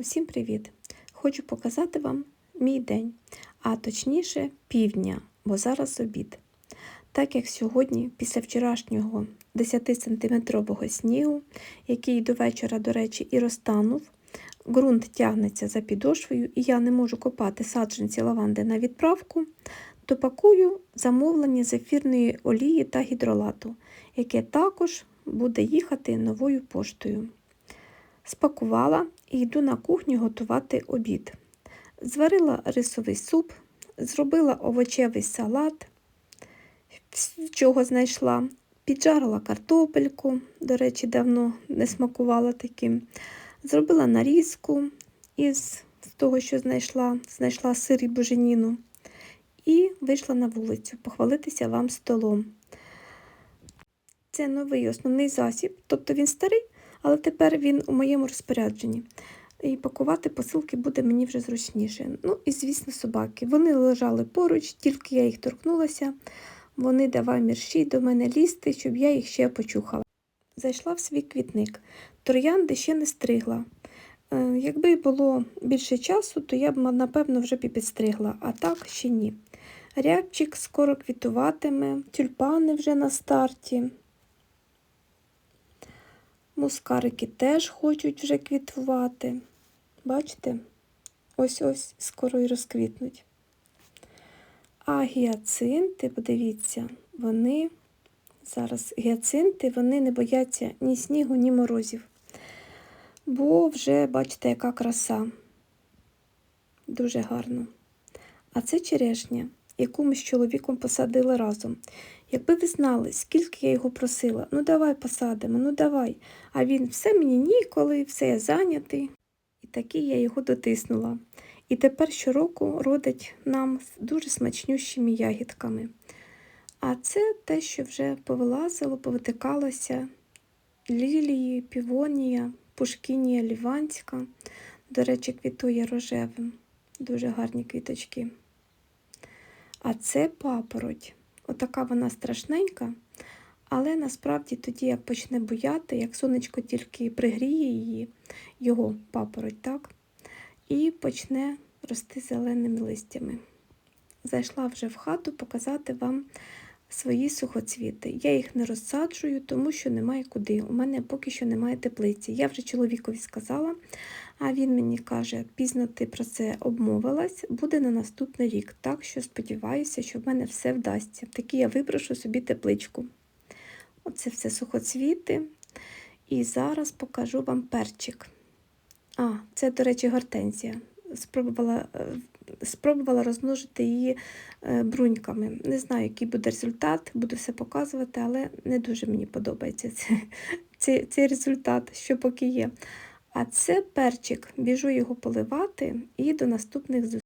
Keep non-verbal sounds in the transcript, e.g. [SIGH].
Усім привіт! Хочу показати вам мій день, а точніше півдня, бо зараз обід. Так як сьогодні, після вчорашнього 10-сантиметрового снігу, який до вечора, до речі, і розтанув, ґрунт тягнеться за підошвою, і я не можу копати саджанці лаванди на відправку, то пакую замовлення з ефірної олії та гідролату, яке також буде їхати новою поштою. Спакувала і йду на кухню готувати обід. Зварила рисовий суп, зробила овочевий салат, чого знайшла, піджарила картопельку, до речі, давно не смакувала таким. Зробила нарізку із того, що знайшла, знайшла сир і буженіну. І вийшла на вулицю похвалитися вам столом. Це новий основний засіб, тобто він старий, але тепер він у моєму розпорядженні. І пакувати посилки буде мені вже зручніше. Ну і, звісно, собаки. Вони лежали поруч, тільки я їх торкнулася. Вони давай мірші до мене лізти, щоб я їх ще почухала. Зайшла в свій квітник. Троянди ще не стригла. Е, Якби було більше часу, то я б, напевно, вже підстригла, а так ще ні. Рябчик скоро квітуватиме, тюльпани вже на старті. Мускарики теж хочуть вже квітувати. Бачите? Ось-ось скоро і розквітнуть. А гіацинти, подивіться, вони зараз гіацинти вони не бояться ні снігу, ні морозів. Бо вже, бачите, яка краса. Дуже гарно. А це черешня, яку ми з чоловіком посадили разом. Якби ви знали, скільки я його просила, ну давай посадимо, ну давай. А він все мені ніколи, все я зайнятий. І таки я його дотиснула. І тепер щороку родить нам дуже смачнющими ягідками. А це те, що вже повилазило, повитикалося. Лілії, півонія, пушкінія ліванська. До речі, квітує рожевим. Дуже гарні квіточки. А це папороть. Отака вона страшненька, але насправді тоді, як почне буяти, як сонечко тільки пригріє її, його папороть, так, і почне рости зеленими листями. Зайшла вже в хату показати вам свої сухоцвіти. Я їх не розсаджую, тому що немає куди. У мене поки що немає теплиці. Я вже чоловікові сказала, а він мені каже, пізно ти про це обмовилась, буде на наступний рік. Так що сподіваюся, що в мене все вдасться. Такі я випрошу собі тепличку. Оце все сухоцвіти. І зараз покажу вам перчик. А, це, до речі, гортензія. Спробувала спробувала розмножити її бруньками. Не знаю, який буде результат, буду все показувати, але не дуже мені подобається цей, [LAUGHS] цей, цей результат, що поки є. А це перчик, біжу його поливати і до наступних зустрічей.